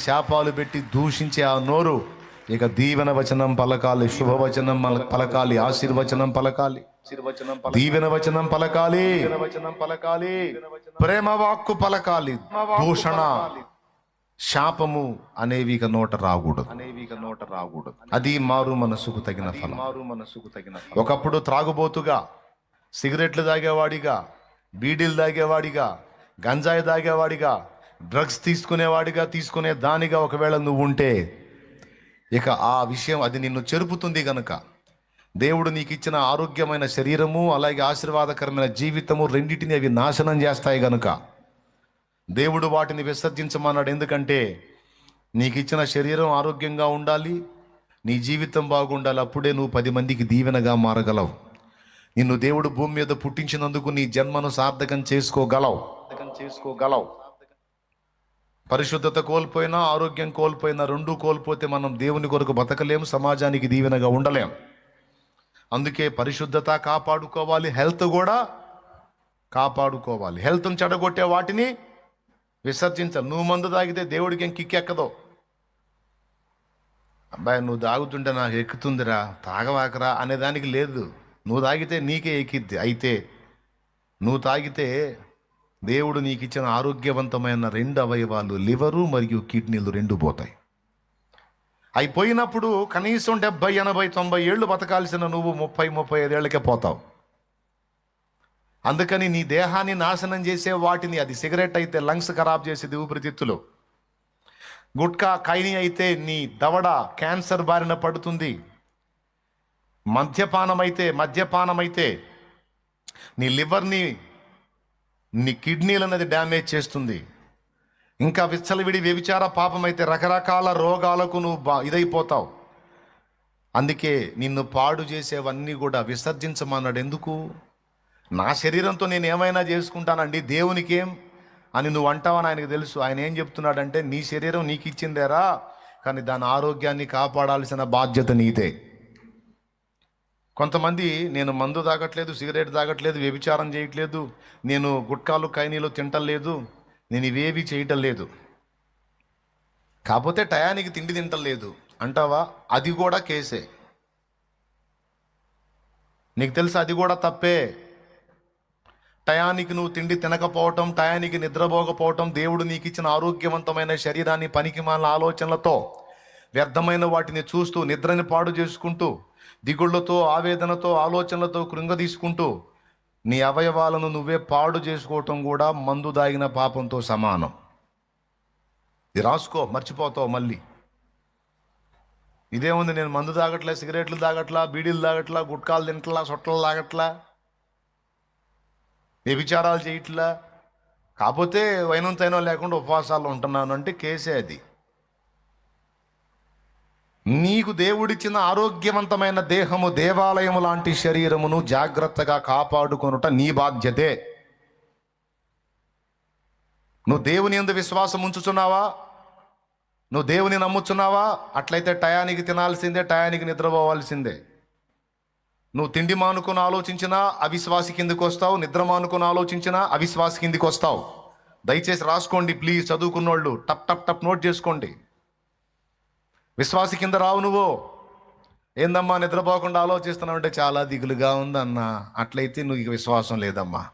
శాపాలు పెట్టి దూషించే ఆ నోరు ఇక దీవెన వచనం పలకాలి శుభవచనం పలకాలి ఆశీర్వచనం పలకాలి దీవెన వచనం పలకాలి. వచనం పలకాలి. ప్రేమ వాక్కు పలకాలి. దూషణ శాపము అనేవి ఇక నోట రాకూడదు. అనేవి ఇక నోట రాకూడదు అది మారు మనసుకు తగిన ఫలం. మారు మనసుకు తగిన ఒకప్పుడు త్రాగుబోతుగా సిగరెట్లు తాగేవాడిగా బీడీలు తాగేవాడిగా గంజాయి తాగేవాడిగా డ్రగ్స్ తీసుకునేవాడిగా తీసుకునే దానిగా ఒకవేళ నువ్వు ఉంటే ఇక ఆ విషయం అది నిన్ను చెరుపుతుంది గనుక. దేవుడు నీకు ఇచ్చిన ఆరోగ్యమైన శరీరము అలాగే ఆశీర్వాదకరమైన జీవితము రెండింటిని అవి నాశనం చేస్తాయి గనుక. దేవుడు వాటిని విసర్జించమన్నాడు. ఎందుకంటే నీకు ఇచ్చిన శరీరం ఆరోగ్యంగా ఉండాలి నీ జీవితం బాగుండాలి అప్పుడే నువ్వు పది మందికి దీవెనగా మారగలవు. నిన్ను దేవుడు భూమి మీద పుట్టించినందుకు నీ జన్మను సార్థకం చేసుకోగలవు. చేసుకోగలవు. పరిశుద్ధత కోల్పోయినా ఆరోగ్యం కోల్పోయినా రెండు కోల్పోతే మనం దేవుని కొరకు బతకలేము సమాజానికి దీవెనగా ఉండలేం అందుకే పరిశుద్ధత కాపాడుకోవాలి హెల్త్ కూడా కాపాడుకోవాలి. హెల్త్ని చెడగొట్టే వాటిని విసర్జించాలి నువ్వు మందు తాగితే దేవుడికి ఏం కిక్కెక్కదు అబ్బాయి నువ్వు తాగుతుంటే నాకు ఎక్కుతుందిరా తాగవాకరా అనే దానికి లేదు. నువ్వు తాగితే నీకే ఎక్కిద్ది. అయితే నువ్వు తాగితే దేవుడు నీకు ఇచ్చిన ఆరోగ్యవంతమైన రెండు అవయవాలు లివరు మరియు కిడ్నీలు రెండు పోతాయి. అయిపోయినప్పుడు కనీసం డెబ్బై ఎనభై తొంభై ఏళ్ళు బతకాల్సిన నువ్వు ముప్పై ముప్పై ఐదేళ్ళకే పోతావు. అందుకని నీ దేహాన్ని నాశనం చేసే వాటిని అది సిగరెట్ అయితే లంగ్స్ ఖరాబ్ చేసేది ఊపిరితిత్తులు గుట్కా కైని అయితే నీ దవడ క్యాన్సర్ బారిన పడుతుంది. మద్యపానం అయితే మద్యపానం అయితే నీ లివర్ని నీ కిడ్నీలు అనేది డ్యామేజ్ చేస్తుంది. ఇంకా విచ్చలవిడి వ్యభిచార పాపం అయితే రకరకాల రోగాలకు నువ్వు బా ఇదైపోతావు. అందుకే నిన్ను పాడు చేసేవన్నీ కూడా విసర్జించమన్నాడు. ఎందుకు? నా శరీరంతో నేను ఏమైనా చేసుకుంటానండి? దేవునికేం? అని నువ్వు అంటావని ఆయనకు తెలుసు. ఆయన ఏం చెప్తున్నాడంటే నీ శరీరం నీకు ఇచ్చిందేరా కానీ దాని ఆరోగ్యాన్ని కాపాడాల్సిన బాధ్యత నీదే. కొంతమంది నేను మందు తాగట్లేదు సిగరెట్ తాగట్లేదు వ్యభిచారం చేయట్లేదు నేను గుట్కాలు కైనీలు తింటలేదు నేను ఇవేవి చేయటం లేదు కాకపోతే టయానికి తిండి తింటలేదు. అంటావా? అది కూడా కేసే. నీకు తెలుసు అది కూడా తప్పే. టయానికి నువ్వు తిండి తినకపోవటం టయానికి నిద్రపోకపోవటం దేవుడు నీకు ఇచ్చిన ఆరోగ్యవంతమైన శరీరాన్ని పనికి మాలిన ఆలోచనలతో వ్యర్థమైన వాటిని చూస్తూ నిద్రని పాడు చేసుకుంటూ దిగుళ్ళతో ఆవేదనతో ఆలోచనలతో కృంగదీసుకుంటూ నీ అవయవాలను నువ్వే పాడు చేసుకోవటం కూడా మందు దాగిన పాపంతో సమానం. ఇది రాసుకో మర్చిపోతావు మళ్ళీ. ఇదేముంది నేను మందు తాగట్లా సిగరెట్లు తాగట్లా బీడీలు తాగట్లా గుట్కాలు తింటలా సొట్టలు తాగట్లా? వ్యభిచారాలు చేయట్లా? కాకపోతే వైనంతైనా లేకుండా ఉపవాసాలు ఉంటున్నాను అంటే కేసే అది. నీకు దేవుడిచ్చిన ఆరోగ్యవంతమైన దేహము దేవాలయము లాంటి శరీరమును జాగ్రత్తగా కాపాడుకొనుట నీ బాధ్యతే. నువ్వు దేవుని ఎందు విశ్వాసం ఉంచుచున్నావా? నువ్వు దేవుని నమ్ముచున్నావా? అట్లయితే టయానికి తినాల్సిందే టయానికి నిద్రపోవాల్సిందే. నువ్వు తిండి మానుకుని ఆలోచించినా అవిశ్వాసి కిందికి వస్తావు నిద్ర మానుకుని ఆలోచించినా అవిశ్వాసి కిందికి వస్తావు. దయచేసి రాసుకోండి ప్లీజ్ చదువుకున్నోళ్ళు. టప్ టప్ టప్ నోట్ చేసుకోండి. విశ్వాసి కింద రావు నువ్వు. ఏందమ్మా నిద్రపోకుండా ఆలోచిస్తున్నావంటే చాలా దిగులుగా ఉందన్నా. అట్లయితే నువ్వు ఇక విశ్వాసం లేదమ్మా.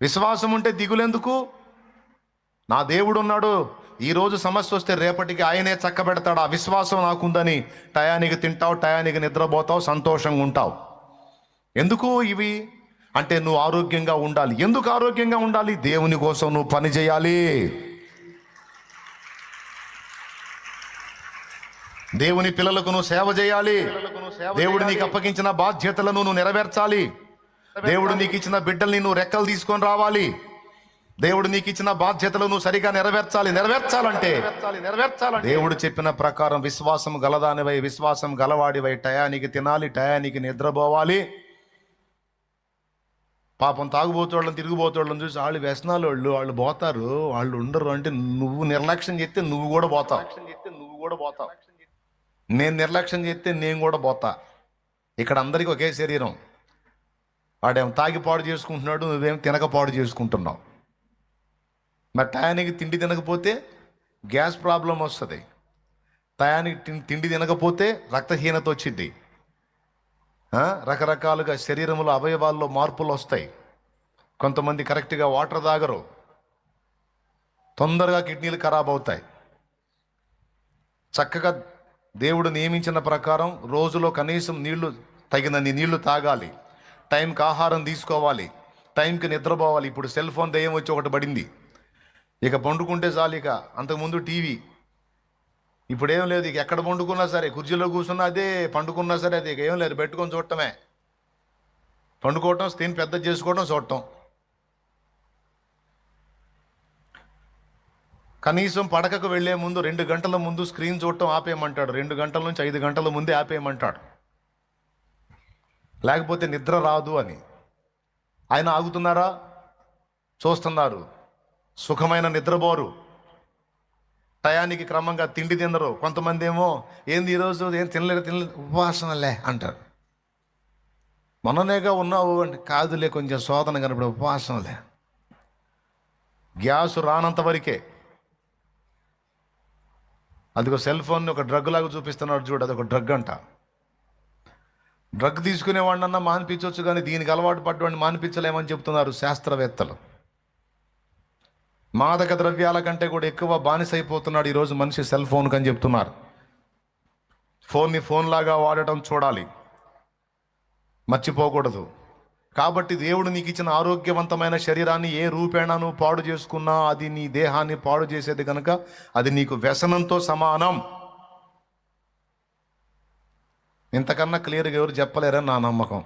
విశ్వాసం ఉంటే దిగులెందుకు? నా దేవుడు ఉన్నాడు ఈరోజు సమస్య వస్తే రేపటికి ఆయనే చక్కబెడతాడు. ఆ విశ్వాసం నాకుందని టయానికి తింటావు టయానికి నిద్రపోతావు సంతోషంగా ఉంటావు. ఎందుకు ఇవి? అంటే నువ్వు ఆరోగ్యంగా ఉండాలి. ఎందుకు ఆరోగ్యంగా ఉండాలి? దేవుని కోసం నువ్వు పని చేయాలి. దేవుని పిల్లలకు నువ్వు సేవ చేయాలి. దేవుడు నీకు అప్పగించిన బాధ్యతలను నువ్వు నెరవేర్చాలి. దేవుడు నీకు ఇచ్చిన బిడ్డల్ని నువ్వు రెక్కలు తీసుకొని రావాలి. దేవుడు నీకు ఇచ్చిన బాధ్యతలు నువ్వు సరిగా నెరవేర్చాలి. నెరవేర్చాలంటే దేవుడు చెప్పిన ప్రకారం విశ్వాసం గలదానివై విశ్వాసం గలవాడివై టయానికి తినాలి టయానికి నిద్రపోవాలి. పాపం తాగుబోతోళ్ళని తిరిగిపోతోళ్ళని చూసి వాళ్ళు వ్యసనాలు వాళ్ళు వాళ్ళు పోతారు. వాళ్ళు ఉండరు అంటే నువ్వు నిర్లక్ష్యం చేస్తే నువ్వు కూడా పోతావు. నువ్వు కూడా పోతావు. నేను నిర్లక్ష్యం చేస్తే నేను కూడా పోతా. ఇక్కడ అందరికీ ఒకే శరీరం. వాడేం తాగి పాడు చేసుకుంటున్నాడు నువ్వేం తినక పాడు చేసుకుంటున్నావు. మరి టయానికి తిండి తినకపోతే గ్యాస్ ప్రాబ్లం వస్తుంది. టయానికి తిండి తినకపోతే రక్తహీనత వచ్చింది రకరకాలుగా శరీరంలో అవయవాల్లో మార్పులు వస్తాయి. కొంతమంది కరెక్ట్గా వాటర్ తాగరు. తొందరగా కిడ్నీలు ఖరాబ్ అవుతాయి. చక్కగా దేవుడు నియమించిన ప్రకారం రోజులో కనీసం నీళ్ళు తగినన్ని నీళ్ళు తాగాలి. టైంకి ఆహారం తీసుకోవాలి. టైంకి నిద్రపోవాలి. ఇప్పుడు సెల్ ఫోన్ దయ్యం వచ్చి ఒకటి పడింది. ఇక పండుకుంటే చాలు ఇక. అంతకుముందు టీవీ. ఇప్పుడు ఏం లేదు. ఇక ఎక్కడ పండుకున్నా సరే కుర్చీలో కూర్చున్నా అదే పండుకున్నా సరే అది. ఇక ఏం లేదు. పెట్టుకొని చూడటమే. పండుకోవటం స్క్రీన్ పెద్ద చేసుకోవడం చూడటం. కనీసం పడకకు వెళ్ళే ముందు రెండు గంటల ముందు స్క్రీన్ చూడటం ఆపేయమంటాడు. రెండు గంటల నుంచి ఐదు గంటల ముందే ఆపేయమంటాడు. లేకపోతే నిద్ర రాదు అని. ఆయన ఆగుతున్నారా? చూస్తున్నారు. సుఖమైన నిద్రపోరు. టయానికి క్రమంగా తిండి తినరు. కొంతమంది ఏమో ఏంది ఈరోజు ఏం తినలేరు తినలేదు? ఉపవాసనలే అంటారు. మననేగా ఉన్నావు అంటే కాదులే కొంచెం శోధన కనపడే ఉపవాసంలే గ్యాస్ రానంత వరకే. అందుకో సెల్ ఫోన్ ఒక డ్రగ్ లాగా చూపిస్తున్నాడు చూడు అదొక డ్రగ్ అంట. డ్రగ్ తీసుకునేవాడినన్నా మానిపించవచ్చు కానీ దీనికి అలవాటు పడ్డవాడిని మానిపించలేమని చెప్తున్నారు శాస్త్రవేత్తలు. మాదక ద్రవ్యాల కంటే కూడా ఎక్కువ బానిసైపోతున్నాడు ఈరోజు మనిషి సెల్ ఫోన్కి అని చెప్తున్నారు. ఫోన్ని ఫోన్ లాగా వాడటం చూడాలి. మర్చిపోకూడదు. కాబట్టి దేవుడు నీకు ఇచ్చిన ఆరోగ్యవంతమైన శరీరాన్ని ఏ రూపేణను పాడు చేసుకున్నా అది నీ దేహాన్ని పాడు చేసేది కనుక అది నీకు వ్యసనంతో సమానం. ఇంతకన్నా క్లియర్గా ఎవరు చెప్పలేరని నా నమ్మకం?